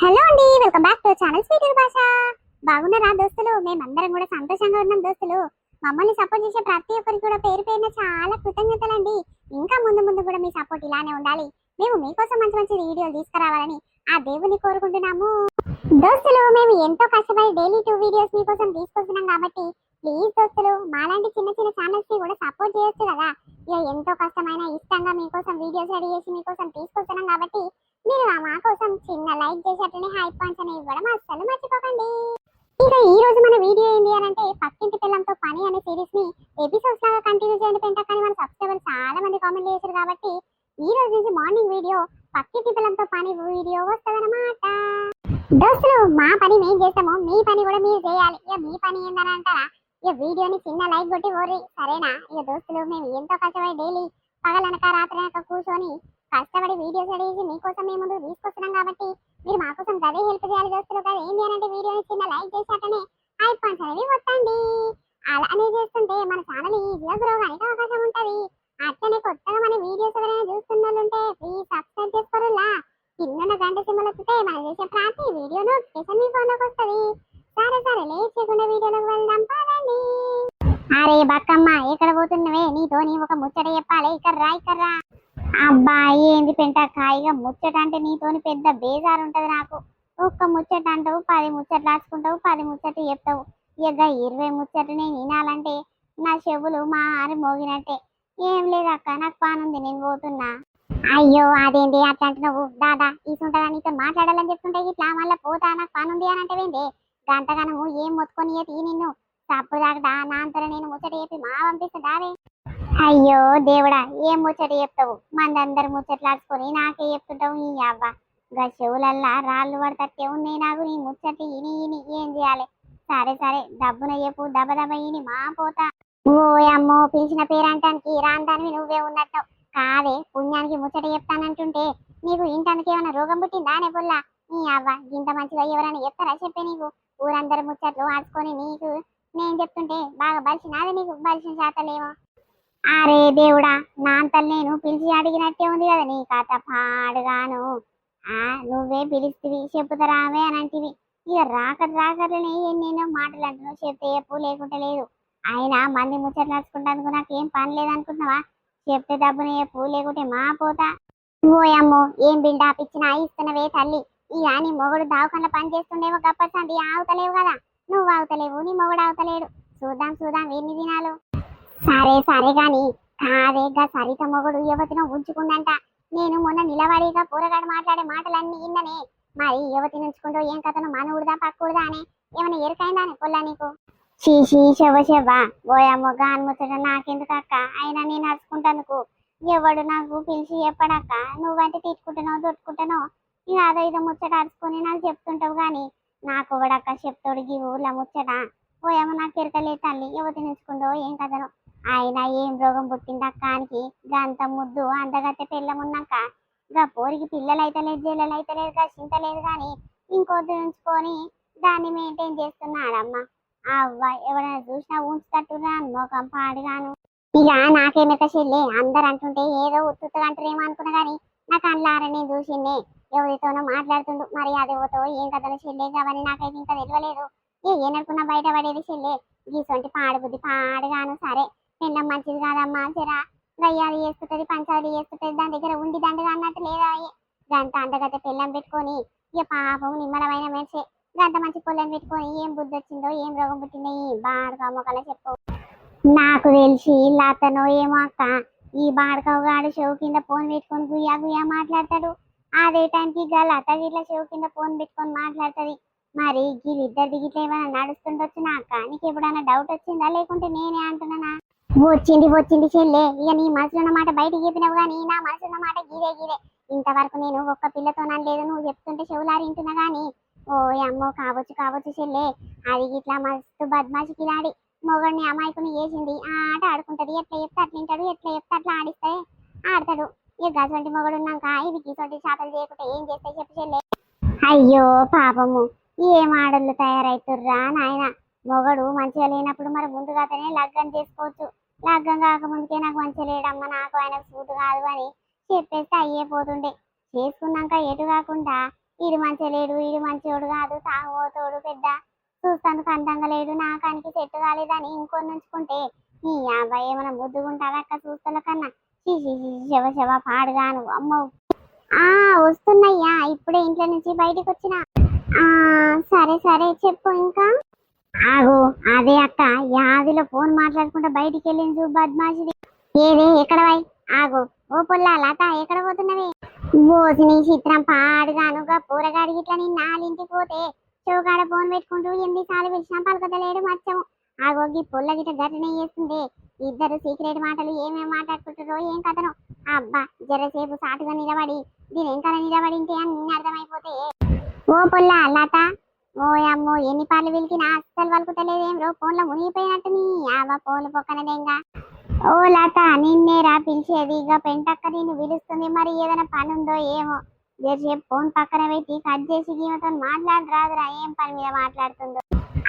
Hello అండి welcome back to channel speaker భాష బాగున్నారా దోస్తులు? మేమందరం కూడా సంతోషంగా ఉన్నాం దోస్తులు. మమ్మల్ని సపోర్ట్ చేసే ప్రతి ఒక్కరికి కూడా పేరు పేరున చాలా కృతజ్ఞతలండి. ఇంకా ముందు ముందు కూడా మీ సపోర్ట్ ఇలానే ఉండాలి. మేము మీకోసం మంచి మంచి వీడియోలు తీసుకురావాలని ఆ దేవుని కోరుకుంటున్నాము. దోస్తులు మేము ఎంతో కష్టపడి డైలీ టూ వీడియోస్ మీకోసం తీసుకొస్తున్నాం కాబట్టి ప్లీజ్ దోస్తులు మాలాంటి చిన్న చిన్న ఛానల్స్కి కూడా సపోర్ట్ చేయొచ్చు కదా. ఇక ఎంతో కష్టమైన ఇష్టంగా మీకోసం వీడియోస్ రెడీ చేసి మీకోసం తీసుకొస్తున్నాం కాబట్టి మీరు ఆ మా కోసం చిన్న లైక్ చేసి అట్లనే హై పాయింట్స్ అనేవి ఇవ్వడం అస్సలు మర్చిపోకండి. ఇక ఈ రోజు మన వీడియో ఏంటి అని అంటే పక్కింటి పిల్ల పని అనే సిరీస్ని ఎపిసోడ్స్ లాగా కంటిన్యూ చేయండి పెంట కానీ మన సబ్స్క్రైబర్ చాలా మంది కామెంట్ చేశారు కాబట్టి ఈ రోజు నుంచి మార్నింగ్ వీడియో పక్కింటి పిల్లంతో పని వీడియో వస్తుందన్నమాట దోస్తులు మా పని మేము చేస్తాము మీ పని కూడా మీరు చేయాలి ఇక మీ పని ఏందని అంటారా ఇక వీడియోని చిన్న లైక్ కొట్టి ఓరి సరేనా ఇక దోస్తులు మేము ఎంతో కష్టపడి డైలీ పగలనక రాత్రి అనక కూర్చొని కష్టపడి వీడియోస్ రెడీ చేసి మీకోసం మేము ముందు తీసుకొస్తున్నాం కాబట్టి మీరు మా కోసం గదే హెల్ప్ చేయాలి దోస్తులు కదా ఏంటి అని అంటే వీడియోని చిన్న లైక్ చేసి అట్టనే హై పాయింట్స్ అనేవి వస్తండి అలానే చేస్తుంటే మన ఛానల్ ఈజీగా గ్రో కానికి అవకాశం ఉంటది అట్లనే కొత్తగా మన వీడియోస్ ఎవరైనా చూస్తున్న వాళ్ళు ఉంటే ప్లీజ్ సబ్స్క్రైబ్ చేసుకోరులా కింద గంట సింబల్ వస్తే మనం చేసే ప్రతి వీడియో నోటిఫికేషన్ మీ ఫోన్లోకి వస్తుంది సరే సరే లేట్ చేయకుండా వీడియోలోకి వెళ్దాం పదండి అరే బక్కమ్మ ఎక్కడ పోతున్నవే నీతో నీ ఒక ముచ్చట చెప్పాలి ఇక్కడ రా ఇక్కడ రా అబ్బా ఏంది పెంట కాయిగా ముచ్చట అంటే నీతోని పెద్ద బేజారు ఉంటది నాకు ఒక్క ముచ్చట అంటావు పది ముచ్చట్లు రాసుకుంటావు పది ముచ్చట్లు చెప్తావు ఇక ఇరవై ముచ్చటనే వినాలంటే నా చెవులు మా ఆరి మోగినట్టే. ఏం లేదు అక్క నాకు పానుంది నేను పోతున్నా. అయ్యో అదేంటి అట్లా అంటున్నావు దాదా తీసుంటదా నీతో మాట్లాడాలని చెప్తుంటే ఇట్లా మళ్ళీ పోతా నాకు పనుంది అని అంటే ఏంటి గంటగానము ఏం మొత్తుకొని తీ నిన్ను? తప్పుడు దాకా నా అంతర నేను ముచ్చట చెప్పి మా పంపిస్తుందావే అయ్యో దేవుడా ఏం ముచ్చట చెప్తావు? మందందరు ముచ్చట్లాడుకొని నాకే చెప్తుంటావు ఈ అవ్వ. గా చెవులల్లా రాళ్ళు పడతట్టే ఉన్నాయి నాకు నీ ముచ్చట ఇని ఇని ఏం చేయాలి? సరే సరే. డబ్బున చెప్పు. దబ దబ ఇని మా పోతా. ఓ అమ్మో పిలిచిన పేరంటానికి రాంటానికి నువ్వే ఉన్నట్టు. కాదే పుణ్యానికి ముచ్చట చెప్తానంటుంటే నీకు ఇంటానికి ఏమైనా రోగం పుట్టిందా నే పుల్లా నీ అవ్వ ఇంత మంచిగా ఎవరైనా చెప్తారా చెప్పే నీకు? ఊరందరు ముచ్చట్లు ఆడుకొని నీకు నేను చెప్తుంటే బాగా బలిసినాది నీకు? బలిసిన శాతలేమో. అరే దేవుడా నాంతలు నేను పిలిచి అడిగినట్టే ఉంది కదా నీ కథ. పాడుగాను. ఆ నువ్వే పిలుస్తుంది చెప్పుతారావే అని అంటివి. ఇక రాక రాకట్లనే ఎన్నెన్నో మాటలు అంటున్నావు చెప్తే చెప్పు లేకుంటే లేదు. అయినా మంది ముచ్చట్లు నడుచుకుంటాను నాకు ఏం పని లేదనుకుంటున్నావా? చెప్తే డబ్బుని చెప్పు లేకుంటే మా పోతా. ఓయమ్మో ఏం బిల్డప్ ఇచ్చినా ఇస్తున్నవే తల్లి. ఇక నీ మొగుడు దావకంలో పని చేస్తుండేమో గప్పటి ఆగుతలేవు కదా. నువ్వు ఆగుతలేవు నీ మొగుడు ఆగుతలేడు. చూద్దాం చూద్దాం ఎన్ని దినాలు. సరే సరే గాని కాదేగా సరిత మొగుడు యువతిని ఉంచుకుందంట. నేను మొన్న నిలబడిగా పూరగాడు మాట్లాడే మాటలన్నీ విన్ననే మరి యువతి నుంచుకుంటూ ఏం కథను మనవుడుదా పక్కుడుదా అని ఏమైనా ఎరుకైందా అని పొల్లా నీకు? చీషీ శవ శవ. ఓయమ్మ గాని ముచ్చట నాకెందుకు అక్క అయినా నేను నడుచుకుంటందుకు? ఎవడు నాకు పిలిచి చెప్పడక్క? నువ్వంటే తిట్టుకుంటున్నావు దొట్టుకుంటున్నావు? ఇక అదో ఇదో ముచ్చట అడుచుకొని నాకు చెప్తుంటావు కానీ నాకు ఒకడక్క చెప్తాడు ఈ ఊర్లో ముచ్చట? ఓయమ్మ నాకు ఎరకలే తల్లి. యువతి ఉంచుకుంటూ ఏం కథను? ఆయన ఏం రోగం పుట్టింది అక్కానికి గంత ముద్దు అందగత్తె పెళ్ళమున్నాక గా పోరికి పిల్లలు అయితే లేదు జిల్లలు అయితే లేదు గా చింత లేదు కానీ ఇంకొద్దు ఉంచుకొని దాన్ని మెయింటైన్ చేస్తున్నాడమ్మ. అవ్వ ఎవరైనా చూసినా ఉంచుతట్టురా మొఖం పాడుగాను. ఇక నాకేమిత చెల్లి అందరు అంటుంటే ఏదో ఉత్తుగా అంటారేమో అనుకున్నా కానీ నాకు అల్లారని చూసిండే. ఎవరితోనో మాట్లాడుతుండు మరి అది ఎవరితో ఏం కథలో చెల్లే కావని నాకైతే ఇంకా తెలియలేదు. ఏ ఏననుకున్నా బయట పడేది చెల్లే. గీసొంటి పాడు బుద్ధి పాడుగాను సరే. పెళ్ళం మంచిది కాదమ్మా సరే గయ్యాలు చేస్తుంటది పంచాలు చేస్తుంటది దాని దగ్గర ఉండి దండగా అన్నట్టు లేదా? గంట అందగత పెళ్ళం పెట్టుకొని ఇక పాపం నిమ్మలమైన మనిషి. గంట మంచి పొలం పెట్టుకొని ఏం బుద్ధి వచ్చిందో ఏం రోగం పుట్టిందో ఏం బాడక మొక్కలా చెప్పు. నాకు తెలిసి అతను ఏమో అక్క ఈ బాడకవు గాడు చెవు కింద ఫోన్ పెట్టుకొని గుయ్యా గుయ్యా మాట్లాడతాడు. అదే టైంకి గల లత గిట్ల చెవు కింద ఫోన్ పెట్టుకొని మాట్లాడుతుంది. మరి వీళ్ళిద్దరి దిగిట్లా ఏమైనా నడుస్తుండొచ్చు నా అక్క? నీకు ఎప్పుడైనా డౌట్ వచ్చిందా? లేకుంటే నేనే అంటున్నానా? వచ్చింది వచ్చింది చెల్లె ఇక నీ మనసులో ఉన్న మాట బయట చెప్పినావు కానీ నా మనసులో ఉన్న మాట గీదే గీదే ఇంతవరకు నేను ఒక్క పిల్లతో లేదు నువ్వు చెప్తుంటే చెవులారింటున్నా కానీ ఓ అమ్మో కావచ్చు కావచ్చు చెల్లె అది ఇట్లా మస్తు బద్మాషి కిలాడి మొగడిని అమాయకుని వేసింది ఆ ఆట ఆడుకుంటది ఎట్లా చెప్తే అట్లా వింటాడు ఎట్లా చెప్తే అట్లా ఆడిస్తే ఆడతాడు ఇక గజంటి మొగడు ఉన్నాక ఇవి గీసొంటి చేపలు చేయకుంటే ఏం చేస్తాయి చెప్పు చెల్లె అయ్యో పాపము ఏం ఆడళ్ళు తయారైతుర్రా నాయన మొగడు మంచిగా లేనప్పుడు మరి ముందుగానే లగ్గం చేసుకోవచ్చు లగ్గం కాకముందుకే నాకు మంచి లేడమ్మా నాకు ఆయన సూటు కాదు అని చెప్పేస్తే అయ్యే పోతుండే చేసుకున్నాక ఎటు కాకుండా ఈడు మంచిగా లేడు ఈడు మంచోడు కాదు తాగుబోతోడు పెద్ద. చూస్తానికి అందంగా లేడు నాకానికి సెట్ కాలేదని ఇంకొని ఉంచుకుంటే ఈ అబ్బాయి ఏమైనా ముద్దుగుంటారా అక్క చూస్తున్న కన్నా? శివ షీ శవ పాడుగాను అమ్మో. ఆ వస్తున్నాయ్యా ఇప్పుడే ఇంట్లో నుంచి బయటికి వచ్చిన ఆ సరే సరే చెప్పు ఇంకా. ఆగు అదే అక్క. యాదిలో ఫోన్ మాట్లాడుకుంటా బయటికి వెళ్ళింది చూ బద్మాషిది. ఏదే? ఎక్కడ వై ఆగు. ఓ పుల్ల లత ఎక్కడ పోతున్నవి? బోసిని చిత్రం పాడుగానుగా పూరగాడి ఇట్లా నేను నాలింటికి పోతే చౌకాడ ఫోన్ పెట్టుకుంటూ ఎన్ని సార్లు పిలిచినా పలకదలేడు మచ్చము. ఆగో ఈ పుల్ల గిట్ట గట్టనే చేస్తుంది. ఇద్దరు సీక్రెట్ మాటలు ఏమేమి మాట్లాడుకుంటారో ఏం కథను. అబ్బా జరసేపు సాటుగా నిలబడి దీని వెనకాల నిలబడింటే అన్ని అర్థమైపోతే. ఓ పుల్ల లత ఓ ఎన్ని పార్లు పిలిచినా అస్సలు పలుకుతలేదేం రో ఫోన్లో మునిగిపోయినట్టు నీ ఆవ పోలు పొక్కనదేంగా ఓ లత నిన్నేరా పిలిచేది ఇక పెంటక్క నిన్ను పిలుస్తుంది మరి ఏదైనా పని ఉందో ఏమో జరసేపు ఫోన్ పక్కన పెట్టి కట్ చేసి గీమతో మాట్లాడరాదురా ఏం పని మీద మాట్లాడుతుందో.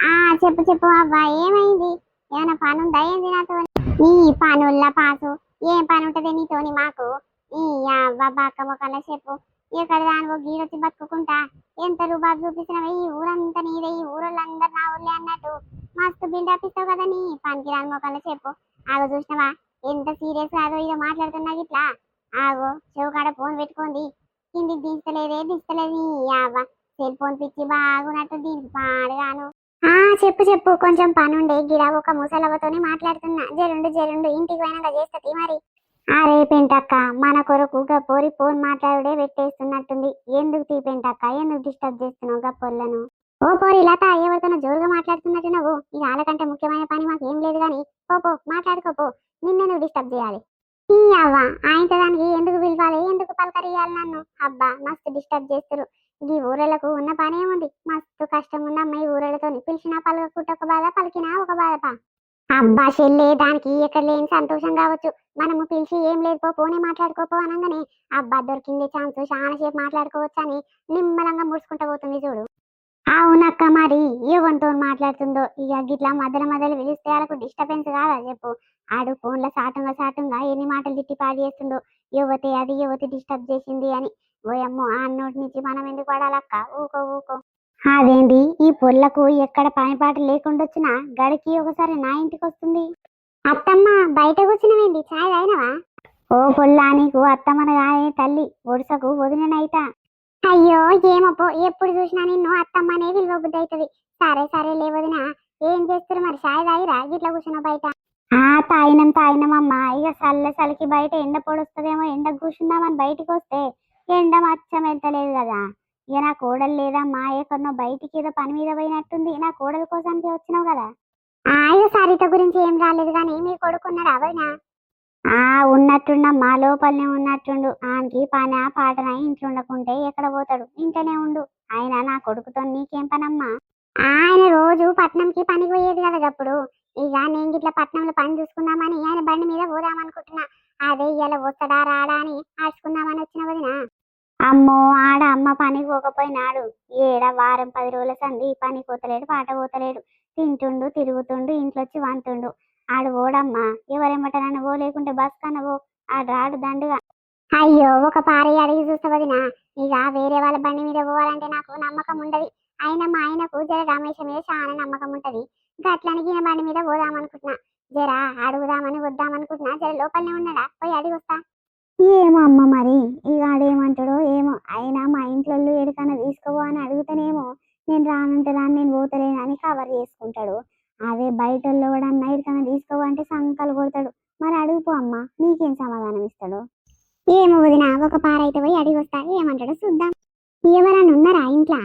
ఆ చెప్పు చెప్పు అవ్వా ఏమైంది? ఏమైనా పని ఉందా ఏంది నాతో? నీ పనుల్ల పాసు ఏం పని ఉంటది నీతోని మాకు? ఈ అవ్వ బాక్క మొక్కల చెప్పు. ఎక్కడ దానివో గీడొచ్చి బతుకుంటా ఎంత రూబాబు చూపించినవే ఈ ఊరంతా నీదే ఈ ఊరోళ్ళందరూ నా ఊళ్ళే అన్నట్టు. మస్తు బిల్డప్ ఇస్తావు కదా నీ. పనికి రాని మొక్కలు చెప్పు. ఆగో చూసినవా? ఎంత సీరియస్ కాదో ఇదో మాట్లాడుతున్నా ఇట్లా ఆగో చెవుకాడ ఫోన్ పెట్టుకోండి. కిందికి దించలేదే దించలేదు నీ అవ్వ. సెల్ ఫోన్ పిచ్చి బాగున్నట్టు దీనికి పాడుగాను ఆ చెప్పు చెప్పు. కొంచెం పని ఉండే గిడ ఒక ముసలవ్వతోనే మాట్లాడుతున్నా. జరుండు జరుండు ఇంటికి పోయినాక చేస్తుంది మరి. ఆ పెంటక్క మన కొరకు గపోరి ఫోన్ మాట్లాడుడే పెట్టేస్తున్నట్టుంది. ఎందుకు తీపేంటక్క? ఎందుకు డిస్టర్బ్ చేస్తున్నావు గపోర్లను ఓ పోరి లత ఎవరితోనో జోరుగా మాట్లాడుతున్నట్టు నువ్వు ఇది వాళ్ళకంటే ముఖ్యమైన పని మాకు ఏం లేదు కానీ పోపో మాట్లాడుకోపో నిన్నెందుకు డిస్టర్బ్ చేయాలి? ఈ అవ్వ ఆయనతో దానికి ఎందుకు పిలవాలి? ఎందుకు పలకరియాలి నన్ను? అబ్బా మస్తు డిస్టర్బ్ చేస్తారు ఈ ఊరలకు ఉన్న పనే ఉంది మస్తు కష్టం ఉన్న అమ్మాయి ఊరలతో పిలిచినా పలకకుంటే ఒక బాధ పలికినా ఒక బాధపా అబ్బా చెల్లే దానికి ఎక్కడ లేని సంతోషం కావచ్చు? మనము పిలిచి ఏం లేదు పో పోనీ మాట్లాడుకోపో అనగానే అబ్బా దొరికింది ఛాన్స్ చాలా సేపు మాట్లాడుకోవచ్చు అని నిమ్మలంగా ముడుచుకుంటూ పోతుంది చూడు. అవునక్క మరి ఎవరితో మాట్లాడుతుందో? ఇక గిట్లా మధ్యలో మధ్యలో పిలిస్తే వాళ్ళకు డిస్టర్బెన్స్ కాదా చెప్పు? ఆడు ఫోన్లో సాటంగా సాటంగా ఎన్ని మాటలు తిట్టి పాడు చేస్తుందో యువతి అది యువతి డిస్టర్బ్ చేసింది అని. ఓయమ్మో ఆ నోటి నుంచి మనం ఎందుకు పడాలక్క? ఊకో ఊకో. అదేంటి ఈ పొల్లకు ఎక్కడ పనిపాటు లేకుండా వచ్చినా గడికి ఒకసారి నా ఇంటికి వస్తుంది. అత్తమ్మ బయట కూర్చున్నవేంటి చాయ్ తాగినవా? ఓ పొల్లా నీకు అత్తమ్మనగానే తల్లి. ఒడిసకు వదిననైతా అయ్యో ఏమప్పో ఎప్పుడు చూసినా నిన్ను అత్తమ్మనే అనేది బుద్ధి అవుతుంది సరే సరే లేవదిన ఏం చేస్తారు మరి? చాయ్ తాగిరా? ఇట్లా కూర్చున్నావు బయట. ఆ తాగినం తాగినమమ్మా ఇక చల్ల చలికి బయట ఎండ పొడుస్తుందేమో ఎండ కూర్చుందామని బయటికి వస్తే ఎండ మచ్చం వెళ్తలేదు కదా. ఇక నా కోడలు లేదమ్మా ఎక్కడనో బయటికి ఏదో పని మీద పోయినట్టుంది. నా కోడల కోసానికి వచ్చినావు కదా? ఆ ఇక సరిత గురించి ఏం రాలేదు కానీ మీ కొడుకున్నాడు అవైనా ఆ ఉన్నట్టున్నమ్మా లోపలనే ఉన్నట్టుండు. ఆయనకి పనా పాటనా ఇంట్లో ఉండకుంటే ఎక్కడ పోతాడు? ఇంట్లోనే ఉండు. ఆయన నా కొడుకుతో నీకేం పనమ్మా? ఆయన రోజు పట్నంకి పనికి పోయేది కదా అప్పుడు ఇక నేను ఇట్లా పట్నంలో పని చూసుకుందామని ఆయన బండి మీద పోదామనుకుంటున్నా. అదే ఇవాళ వస్తాడా రాడా అని ఆడుచుకుందామని వచ్చిన వదినా. అమ్మో ఆడ అమ్మ పనికి పోకపోయినాడు. ఏడ వారం పది రోజుల సంది పని పోతలేడు పాట పోతలేడు. తింటుండు తిరుగుతుండు ఇంట్లో వచ్చి వంతుండు. ఆడు ఓడమ్మా ఎవరెమ్మట నన్ను ఓ లేకుంటే బస్ కనవో ఆడు రాడు దండుగా. అయ్యో ఒక పారి అడిగి చూస్తావదినా ఇక వేరే వాళ్ళ బండి మీద పోవాలంటే నాకు నమ్మకం ఉండదు. అయినా మా ఆయనకు జర రమేష్ మీద చాలా నమ్మకం ఉంటది. గట్లనికి ఈయన బండి మీద పోదామనుకుంటున్నా జరా అడుగుదామని వద్దామనుకుంటున్నా జర లోపలనే ఉన్నాడా? పోయి అడిగి వస్తా. ఏమో అమ్మ మరి ఇక ఆడేమంటాడో ఏమో అయినా మా ఇంట్లో ఎడికన్నా తీసుకోవో అని అడుగుతానేమో నేను రానంటే రాను నేను పోతలేను అని కవర్ చేసుకుంటాడు అదే బయట కూడా ఎడికన్నా తీసుకోవో అంటే సంకలు కొడతాడు మరి అడుగుపో అమ్మ నీకేం సమాధానం ఇస్తాడు ఏమో వదిన ఒక పారైతే పోయి అడిగి వస్తా ఏమంటాడో చూద్దాం ఎవరన్నా ఉన్నారా ఇంట్లో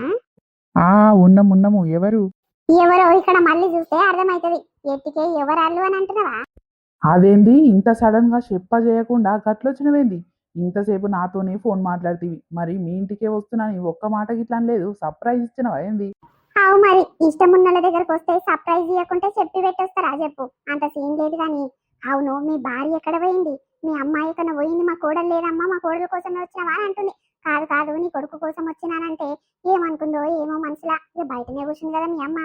ఆ ఉన్నము ఉన్నము ఎవరు ఎవరో ఇక్కడ మళ్ళీ చూస్తే అర్థమవుతుంది ఎట్టికే ఎవరాళ్ళు అని అంటున్నావా సడన్గా సడన్గా చెప్ప చేయకుండా గట్లొచ్చినవేంది? ఇంతసేపు నాతోనే ఫోన్ మాట్లాడుతీవి. మరి మీ ఇంటికే వస్తున్నాను ఒక్క మాట గిట్లా లేదు. సర్ప్రైజ్ ఇచ్చినవా ఏంది? అవు మరి. ఇష్టం ఉన్న దగ్గరకు వస్తే సర్ప్రైజ్ ఇవ్వకుంటే చెప్పి పెట్టొస్తారా చెప్పు. అంత సీన్ లేదు కానీ అవును మీ భార్య ఎక్కడ పోయింది? మీ అమ్మాయి ఎక్కడ పోయింది? మా కోడలు లేదమ్మా మా కోడల కోసం వచ్చినావా అని అంటుంది. కాదు కాదు నీ కొడుకు కోసం వచ్చినానంటే ఏమనుకుందో ఏమో మనసులా. ఇక బయటనే కూర్చుంది కదా మీ అమ్మ.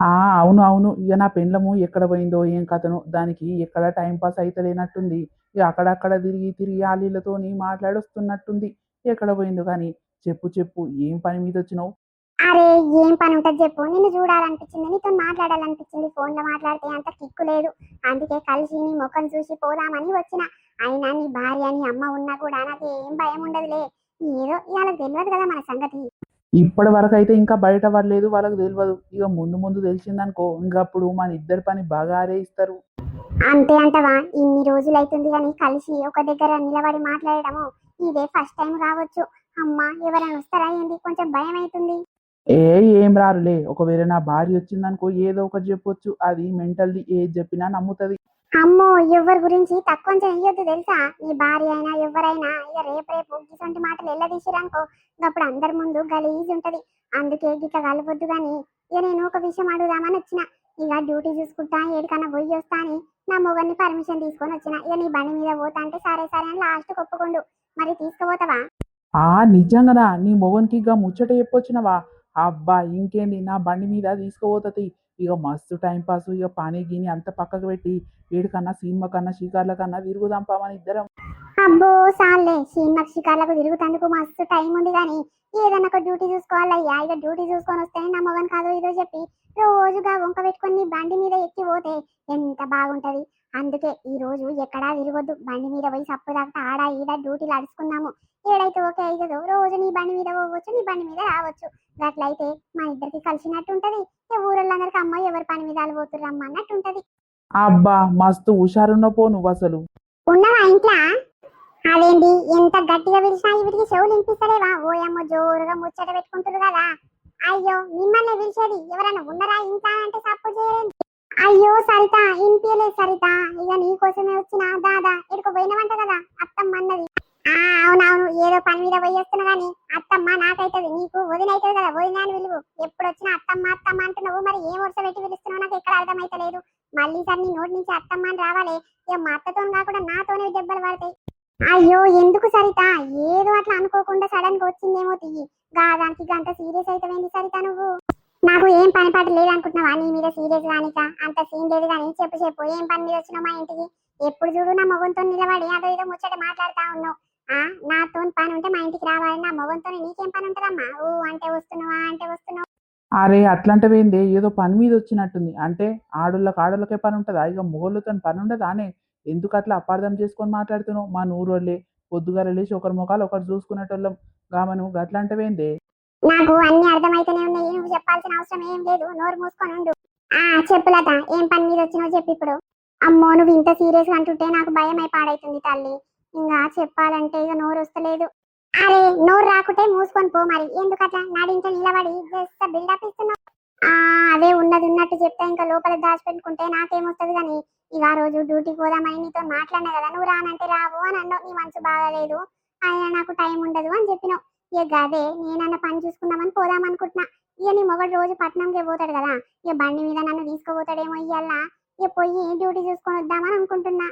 ఆ అవును అవును. ఇక నా పెండ్లము ఎక్కడ పోయిందో ఏం కథను దానికి ఎక్కడ టైం పాస్ అయితలేనట్టుంది ఇక అక్కడక్కడ తిరిగి తిరిగి ఆలీలతోని మాట్లాడొస్తున్నట్టుంది. ఎక్కడ పోయిందో కానీ చెప్పు చెప్పు. ఏం పని మీద వచ్చినావు? అరే ఏం పని ఉంటుంది చెప్పు. నిన్ను చూడాలనిపించింది నీతో మాట్లాడాలనిపించింది. ఫోన్లో మాట్లాడితే అంత కిక్కు లేదు. అందుకే కలిసి నీ ముఖం చూసి పోదామని వచ్చిన. అయినా నీ భార్య నీ అమ్మ ఉన్నా కూడా నాకు ఏం భయం ఉండదులే. ఏదో ఇవాళ తెలియదు కదా మన సంగతి. ఇప్పటి వరకు అయితే ఇంకా బయట పడలేదు వాళ్ళకి తెలియదు ఇక ముందు ముందు తెలిసిందనుకో ఇంకప్పుడు మన ఇద్దరి పని బాగా ఆరేయిస్తారు అంతే అంటవా? ఇన్ని రోజులు అవుతుంది కానీ కలిసి ఒక దగ్గర నిలబడి మాట్లాడడము ఇదే ఫస్ట్ టైం కావచ్చు. అమ్మా ఎవరైనా వస్తారా ఏంది? కొంచెం భయం అవుతుంది ఏ ఏం రారులే. ఒకవేళ నా భార్య వచ్చిందనుకో ఏదో ఒకటి చెప్పొచ్చు. అది మెంటల్ది ఏది చెప్పినా నమ్ముతుంది. అమ్మో ఎవరి గురించి తక్కువ చేయొద్దు తెలుసా? నీ భార్య అయినా ఎవరైనా ఇక రేపు రేపు ఇటువంటి మాటలు ఎల్లదీసిరనుకో అప్పుడు అందరి ముందు గలీజ్ ఉంటది. అందుకే గిట్ల కలవద్దు గాని ఇక నేను ఒక విషయం అడుగుదామని వచ్చిన. ఇక డ్యూటీ చూసుకుంటా ఏడికన్నా పోయి వస్తా అని నా మొగన్ని పర్మిషన్ తీసుకొని వచ్చిన. ఇక నీ బండి మీద పోతా అంటే సరే సరే అని లాస్ట్ ఒప్పుకోండు. మరి తీసుకుపోతావా? ఆ నిజంగా నీ మొగన్కి ఇక ముచ్చట చెప్పొచ్చినవా? అబ్బా ఇంకేంది? నా బండి మీద తీసుకుపోతుంది ఇక మస్తు టైం పాస్ ఇక పానీ గిని అంత పక్కకు పెట్టి వీడికన్నా సినిమా కన్నా షికార్ల కన్నా తిరుగుదాంపామని ఇద్దరం. అబ్బో సాలే సినిమా షికార్లకు తిరుగుతందుకు మస్తు టైం ఉంది కానీ ఏదన్నా ఒక డ్యూటీ చూసుకోవాలయ్యా ఇక డ్యూటీ చూసుకొని వస్తే నమ్మగని కాదు ఇదో చెప్పి. రోజుగా వంక పెట్టుకొని బండి మీద ఎక్కి పోతే ఎంత బాగుంటది. అందుకే ఈ రోజు ఎక్కడా తిరగొద్దు. బండి మీద పోయి సప్పు దాకా ఆడ ఈడ డ్యూటీలు అడుచుకుందాము. ఏడైతే ఓకే అవుతుందో రోజు నీ బండి మీద పోవచ్చు నీ బండి మీద రావచ్చు. అట్లయితే మా ఇద్దరికి కలిసినట్టు ఉంటది. ఊరోళ్ళందరికి అమ్మాయి ఎవరి పని మీద వాళ్ళు పోతుర్రమ్మ అన్నట్టు ఉంటది. అబ్బా మస్తు హుషారున్న పో నువ్వు అసలు. ఉన్నవా ఇంట్లో? అదేంటి ఎంత గట్టిగా పిలిచినా వీటికి చెవులు వినిపిస్తలేవా? ఓయమ్మ జోరుగా ముచ్చట పెట్టుకుంటారు కదా. అయ్యో మిమ్మల్ని పిలిచేది ఎవరైనా ఉన్నారా ఇంట్లో అంటే సపోర్ట్ చేయలేదు అయ్యో సరిత ఇంపియలేదు సరిత. ఇక నీ కోసమే వచ్చిన దాదా ఇక్కడికి పోయినవంట కదా అత్తమ్మ అన్నది. ఆ అవునవును ఏదో పని మీద పోయి వస్తున్నా గానీ అత్తమ్మ నాకైతుంది నీకు వదిన అవుతుంది కదా వదిన అని విలువు ఎప్పుడు వచ్చినా అత్తమ్మ అత్తమ్మ అంటున్నావు మరి ఏం వరుస పెట్టి పిలుస్తున్నావు? నాకు ఎక్కడ అర్థమైతలేదు మళ్ళీ సార్ నీ నోటి నుంచి అత్తమ్మ అని రావాలి. ఏ మా అత్తతో కాకుండా నాతోనే దెబ్బలు పడతాయి. అయ్యో ఎందుకు సరిత? ఏదో అట్లా అనుకోకుండా సడన్గా వచ్చిందేమో తియ్యి. గా దానికి గంట సీరియస్ అయితేవేంది సరిత నువ్వు? నాకు ఏం పని పాట లేదనుకుంటున్నావా? నీ మీద సీరియస్ కానిక అంత సీన్ లేదు కానీ చెప్పు చెప్పు ఏం పని మీద వచ్చినావు మా ఇంటికి? ఎప్పుడు చూడు నా మొగంతో నిలబడి అదో ఏదో ముచ్చట మాట్లాడుతా ఉన్నావు. ఆ నాతో పని ఉంటే మా ఇంటికి రావాలి నా మొగంతో నీకేం పని ఉంటుందమ్మా? ఓ అంటే వస్తున్నావా అంటే వస్తున్నావు? అరే అట్లాంటివేంది? ఏదో పని మీద వచ్చినట్టుంది. అంటే ఆడోళ్ళకి ఆడోళ్ళకే పని ఉంటుందా? ఇక మొగోళ్ళతో పని ఉండదా అనే? ఎందుకు అట్లా అపార్థం చేసుకొని మాట్లాడుతున్నావు? మా నూరోళ్ళే పొద్దుగా లేచి ఒకరి ముఖాలు ఒకరు చూసుకునేటోళ్ళం. గామను గట్లాంటివేందే నాకు అన్ని అర్థమైతేనే ఉన్నాయి. నువ్వు చెప్పాల్సిన అవసరం ఏం లేదు. నోరు మూసుకొని ఉండు. ఆ చెప్పులత ఏం పని మీద వచ్చినావు చెప్పు ఇప్పుడు. అమ్మో నువ్వు ఇంత సీరియస్ అంటుంటే నాకు భయం అయి పాడైతుంది తల్లి. ఇంకా చెప్పాలంటే ఇక నోరు వస్తలేదు. అరే నోరు రాకుంటే మూసుకొని పో మరి. ఎందుకట్లా నడించ నిలబడి జస్ట్ బిల్డప్ ఇస్తున్నావు. ఆ అదే ఉన్నది ఉన్నట్టు చెప్తే ఇంకా లోపల దాచిపెట్టుకుంటే నాకేమొస్తుంది కానీ ఇక ఆ రోజు డ్యూటీకి పోదామని నీతో మాట్లాడినా కదా. నువ్వు రానంటే రావు అని అన్నావు. నీ మనసు బాగాలేదు. అయినా నాకు టైం ఉండదు అని చెప్పినావు. ఇక గదే నేనన్న పని చూసుకుందామని పోదాం అనుకుంటున్నా. ఇక నీ మొగడు రోజు పట్నంకే పోతాడు కదా. ఇక బండి మీద నన్ను తీసుకుపోతాడేమో ఇయ్యాల. ఇక పోయి డ్యూటీ చూసుకొని వద్దామని అనుకుంటున్నా.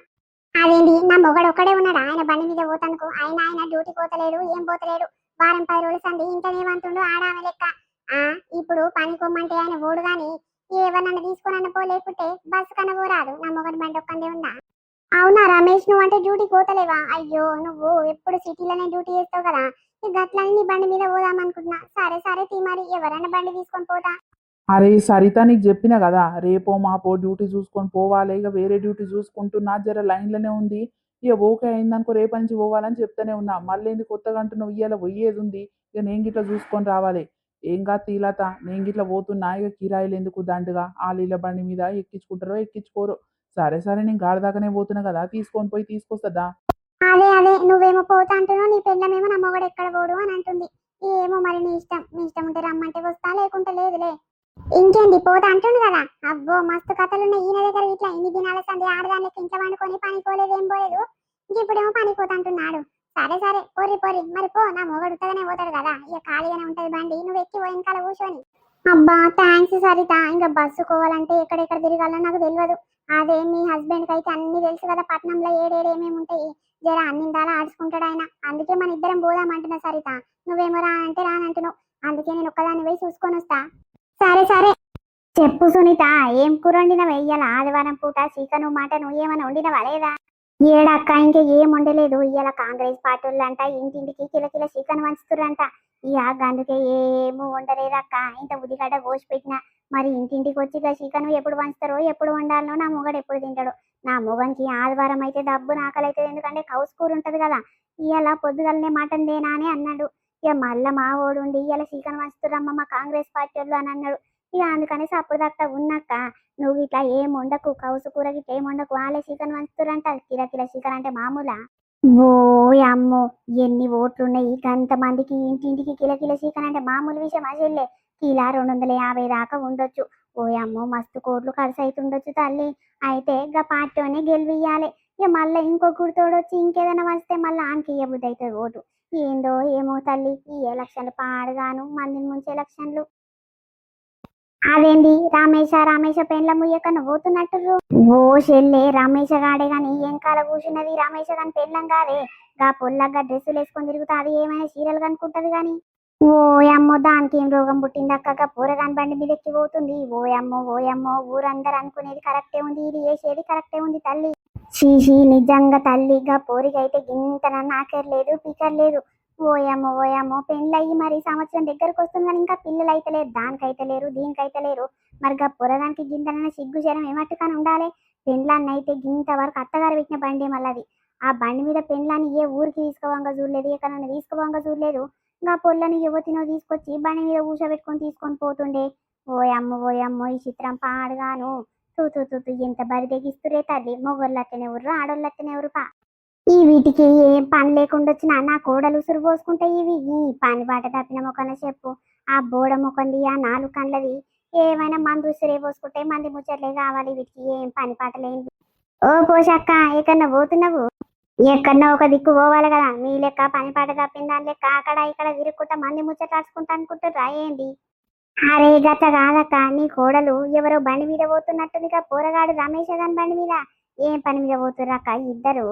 అదేంటి నా మొగడు ఒక్కడే ఉన్నాడు? ఆయన బండి మీద పోతందుకు. ఆయన ఆయన డ్యూటీ పోతలేడు ఏం పోతలేడు. వారం పది రోజులు సంది ఇంటనే వంతుండు ఆడామె లెక్క. ఆ ఇప్పుడు పని కొమ్మంటే ఆయన ఓడు గాని ఏవన్నా తీసుకొని పో లేకుంటే బస్సు కన్నా పోరాదు. నా మొగడు బండి ఒక్కందే ఉందా? అవునా రమేష్ నువ్వు అంటే డ్యూటీ పోతలేవా? అయ్యో నువ్వు ఎప్పుడు సిటీలోనే డ్యూటీ చేస్తావు కదా. ఇక గట్లని నీ బండి మీద పోదాం అనుకుంటున్నా. సరే సరే తీ మరి. ఎవరైనా బండి తీసుకొని పోతా. అరే సరిత నీకు చెప్పిన కదా రేపో మాపో డ్యూటీ చూసుకొని పోవాలి. ఇక వేరే డ్యూటీ చూసుకుంటున్నా. జర లైన్లోనే ఉంది. ఇక ఓకే అయిందనుకో రేపటి నుంచి పోవాలని చెప్తానే ఉన్నా. మళ్ళీ ఏంది కొత్తగా అంటున్నావు? ఇవాళ పోయేది ఉంది. ఇక నేను గిట్లా చూసుకొని రావాలి. ఏం కాదు తీలత. నేను గిట్లా పోతున్నా. ఇక కిరాయిలు ఎందుకు దండుగా? ఆ నీళ్ళ బండి మీద ఎక్కించుకుంటారో ఎక్కించుకోరు. సరే సరే నేను గాడి దాకానే పోతున్నా కదా తీసుకొని పోయి తీసుకొస్తుందా? అదే అదే నువ్వేమో పోతా అంటున్నావు నీ పెళ్ళమేమో నా మొగడు ఎక్కడ పోడు అని అంటుంది. ఏమో మరి నీ ఇష్టం నీ ఇష్టం ఉంటే రమ్మంటే వస్తా లేకుంటే లేదులే. ఇంకేంది పోతా అంటుండు కదా? అబ్బో మస్తు కథలున్నాయి ఈయన దగ్గర ఇట్లా ఇన్ని దినాల సంది ఆడదాన్ని ఇంట్లో వండుకొని పని పోలేదు ఏం పోలేదు. ఇప్పుడేమో పని పోతా అంటున్నాడు. సరే సరే పోరి పోరి మరి పో నా మొగడు ఉత్తగానే పోతాడు కదా ఇక ఖాళీగానే ఉంటది బండి నువ్వు ఎక్కి పోయిన కాల కూర్చొని. అబ్బా థ్యాంక్స్ సరిత. ఇంకా బస్సు కోవాలంటే ఎక్కడెక్కడ తిరగాలో నాకు తెలియదు. అదే మీ హస్బెండ్కి అయితే అన్ని తెలుసు కదా పట్నంలో ఏడేడు ఏమేమి ఉంటాయి? జర అన్నిందాలా ఆడుచుకుంటాడు ఆయన. అందుకే మన ఇద్దరం పోదామంటున్నా సరిత. నువ్వేమో రా అంటే రానంటున్నావు అందుకే నేను ఒక్కదాన్ని పోయి చూసుకొని వస్తా. సరే సరే. చెప్పు సునీత ఏం కూర వండిన వెయ్యాల ఆదివారం పూట చికెను మటన్ ఏమైనా వండినవా లేదా? ఏడక్క ఇంకా ఏం ఉండలేదు ఇవాళ కాంగ్రెస్ పార్టీ వాళ్ళంట ఇంటింటికి కిలకిల చికెన్ వంచుతురంట ఇక అందుకే ఏమో వండలేదక్క. ఇంత ఉదిగడ్డ కోసి పెట్టిన మరి ఇంటింటికి వచ్చి ఇక చికెన్ ఎప్పుడు వంచుతారో ఎప్పుడు వండాలనో నా మొగడు ఎప్పుడు తింటాడు. నా మొగనికి ఆదివారం అయితే డబ్బు నాకలైతుంది. ఎందుకంటే కౌస్ కూర ఉంటది కదా. ఇవాళ పొద్దుగలనే మటన్ దేనా అని అన్నాడు. ఇక మళ్ళా మా ఓడు ఉండి ఇవాళ చికెన్ వంచుతురమ్మ మా కాంగ్రెస్ పార్టీ వాళ్ళు అని అన్నాడు. ఇక అందుకనేసి అప్పుడు దాకా ఉన్నాక నువ్వు ఇట్లా ఏం వండకు కౌసు కూర గిట్ల ఏం వండకు వాళ్ళే చికెన్ వంచుతురంట కిలో కిలో చికెన్ అంటే మామూలా? ఓ అమ్మో ఎన్ని ఓట్లు ఉన్నాయి మందికి ఇంటింటికి కిలో కిలో చికెన్ అంటే మామూలు విషయం అసలే. కిలా రెండు వందల యాభై దాకా ఉండొచ్చు. ఓ అమ్మో మస్తు కోట్లు ఖర్చు అవుతుండొచ్చు తల్లి. అయితే ఇక పార్టీనే గెలివియాలి ఇక మళ్ళీ ఇంకో గుర్తోడు ఇంకేదైనా వస్తే మళ్ళీ ఆమెకి ఇయ్యబుద్ధి అవుతుంది ఓటు. ఏందో ఏమో తల్లి ఈ ఎలక్షన్లు పాడుగాను మందిని ముంచే ఎలక్షన్లు. అదేంది? రామేశ రామేశ పెండ్ల ముయ్యక పోతున్నట్టు ఓ చెల్లె రమేష్ గాడే గాని వెంకాల కూర్చున్నది? రమేష్ గాని పెండ్లం కాదే. గా పొల్లగా డ్రెస్సులు వేసుకొని తిరుగుతా అది ఏమైనా చీరలు కనుక్కుంటది గాని. ఓ అమ్మో దానికి ఏం రోగం పుట్టింది అక్కగా? పూరగాని బండి మీద ఎక్కి పోతుంది. ఓ అమ్మో ఓ అమ్మో ఊరందరూ అనుకునేది కరెక్టే ఉంది ఇది వేసేది కరెక్టే ఉంది తల్లి. షీషి నిజంగా తల్లిగా పోరిగైతే గింతన నాకెర్లేదు పీకర్లేదు. ఓయమ్మో ఓయమ్మో పెళ్ళయ్యి మరి సంవత్సరం దగ్గరకు వస్తుంది కానీ ఇంకా పిల్లలు అయితే లేరు దానికైతే లేరు దీనికైతే లేరు. మరి గా పొరగానికి గింతనన్న సిగ్గు శరం ఏమట్టుకాని ఉండాలి? పెండ్లాన్ని అయితే గింత వరకు అత్తగారు పెట్టిన బండి మళ్ళీ ఆ బండి మీద పెండ్లాన్ని ఏ ఊరికి తీసుకోవంగా చూడలేదు ఎక్కడన్నా తీసుకోవంగా చూడలేదు. ఇంకా పొల్లని యువతినో తీసుకొచ్చి బండి మీద ఊసబెట్టుకొని తీసుకొని పోతుండే. ఓయమ్మ ఓయమ్మో ఈ చిత్రం పాడుగాను. తూ తూ తూ ఎంత బరి తెగిస్తురే తల్లి. మొగోళ్ళు అట్టనే ఎవరు ఆడోళ్ళు అట్టనే ఎవరు పా. ఈ వీటికి ఏం పని లేకుండా వచ్చినా నా కోడలు ఉసురు పోసుకుంటే ఇవి. ఈ పని బాట తప్పిన మొక్కన చెప్పు. ఆ బోడ మొక్కంది ఆ నాలుగు కండ్లది ఏమైనా మందు ఉసిరే పోసుకుంటే మంది ముచ్చట్లే కావాలి. వీటికి ఏం పని పాట లేని ఓ పోషక్క ఎక్కడన్నా పోతున్నావు? ఎక్కడన్నా ఒక దిక్కు పోవాలి కదా. మీ లెక్క పని పాట తప్పిందా దాని లెక్క అక్కడ ఇక్కడ తిరుగుకుంటా మంది ముచ్చట్లాడుకుంటా అనుకుంటారా ఏంది? అరే గత కాదక్క. నీ కోడలు ఎవరో బండి మీద పోతున్నట్టుందిగా. పోరగాడు రమేష్ గాని బండి మీద. ఏం పని మీద పోతుర్రక్క? ఇద్దరు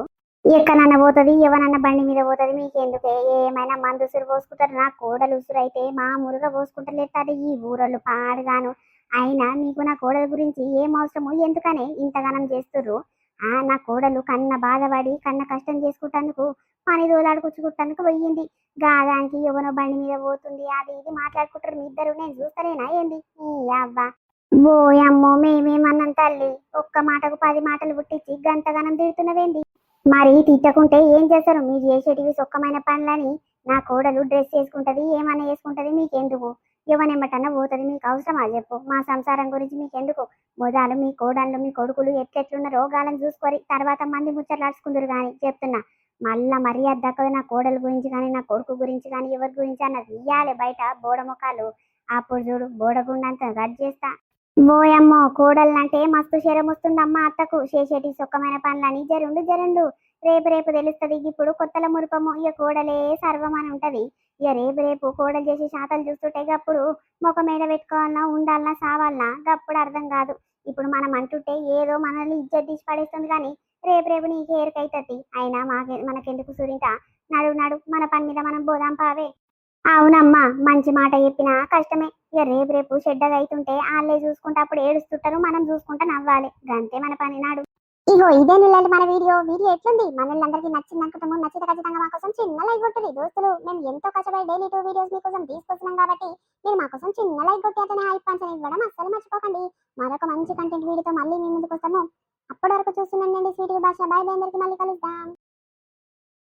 ఎక్కడన్నా పోతుంది ఎవరన్నా బండి మీద పోతుంది మీకెందుకే? ఏమైనా మందు ఉసురు పోసుకుంటారు నా కోడలు ఉసురు అయితే మామూలుగా పోసుకుంటలేదు ఈ ఊరళ్ళు పాడుగాను. అయినా మీకు నా కోడల గురించి ఏం అవసరము ఎందుకనే ఇంతగానం చేస్తుర్రు? ఆ నా కోడలు కన్న బాధపడి కన్న కష్టం చేసుకుంటందుకు పని దోలాడుకొచ్చుకుంటందుకు పోయింది. గాదానికి ఎవరో బండి మీద పోతుంది అది ఇది మాట్లాడుకుంటారు మీ ఇద్దరు నేను చూస్తలేనా ఏంది? ఈ అవ్వ. ఓ అమ్మో మేమేమన్నాం తల్లి ఒక్క మాటకు పది మాటలు పుట్టించి గంతగానం తిడుతున్నవేంది? మరి తిట్టకుంటే ఏం చేస్తారు? మీరు చేసేటివి సొక్కమైన పనులని నా కోడలు డ్రెస్ వేసుకుంటది ఏమన్నా వేసుకుంటది మీకెందుకు? ఎవనెమ్మటన్నా పోతుంది మీకు అవసరమా చెప్పు. మా సంసారం గురించి మీకెందుకు? మొదలు మీ కోడళ్ళు మీ కొడుకులు ఎట్లెట్లున్న రోగాలను చూసుకొని తర్వాత మంది ముచ్చట్లాడుచుకుందరు కానీ చెప్తున్నా. మళ్ళా మర్యాద దక్కదు నా కోడల గురించి కానీ నా కొడుకు గురించి కానీ ఎవరి గురించి అన్నది ఇయ్యాలి బయట బోడ ముఖాలు అప్పుడు చూడు బోడగుండంత రద్దు చేస్తా. ఓయమ్మో కోడలంటే మస్తు శరం వస్తుందమ్మా అత్తకు. చేసేటి సుఖమైన పనులని జరుండు జరుండు. రేపు రేపు తెలుస్తుంది. ఇప్పుడు కొత్తల మురుపము. ఇక కోడలే సర్వం అని ఉంటది. ఇక రేపు రేపు కోడలు చేసే శాతలు చూస్తుంటే గప్పుడు ముఖం మీద పెట్టుకోవాలన్నా ఉండాలన్నా సావాలన్నా గప్పుడు అర్థం కాదు. ఇప్పుడు మనం అంటుంటే ఏదో మనల్ని ఇజ్జత్ తీసి పడేస్తుంది కానీ రేపు రేపు నీకు ఏరికైతుంది అయినా మాకే మనకెందుకు సురింత? నడు నడు. మన పని మీద మనం పోదాం పావే. అవునమ్మా మంచి మాట చెప్పినా కష్టమే. ఇక రేపు రేపు చెడ్డగా అవుతుంటే వాళ్ళే చూసుకుంటే అప్పుడు ఏడుస్తుంటారు మనం చూసుకుంటా నవ్వాలి. గంతే మన పని నాడు. ఇగో ఇదే నిల్లండి మన వీడియో. వీడియో ఎట్లుంది? మనల్లందరికీ నచ్చింది అనుకుంటాము నచ్చితే ఖచ్చితంగా మా కోసం చిన్న లైక్ కొట్టుది దోస్తులు మేము ఎంతో కష్టపడి డైలీ టూ వీడియోస్ మీకోసం తీసుకొస్తున్నాం కాబట్టి మీరు మా కోసం చిన్న లైక్ కొట్టి అతనే హైప్ పంచని ఇవ్వడం అస్సలు మర్చిపోకండి. మరొక మంచి కంటెంట్ వీడియోతో మళ్ళీ మీ ముందుకు వస్తాము అప్పటి వరకు చూస్తున్నాండి స్వీటీ భాష. బాయ్ బాయ్ అందరికీ మళ్ళీ కలుద్దాం.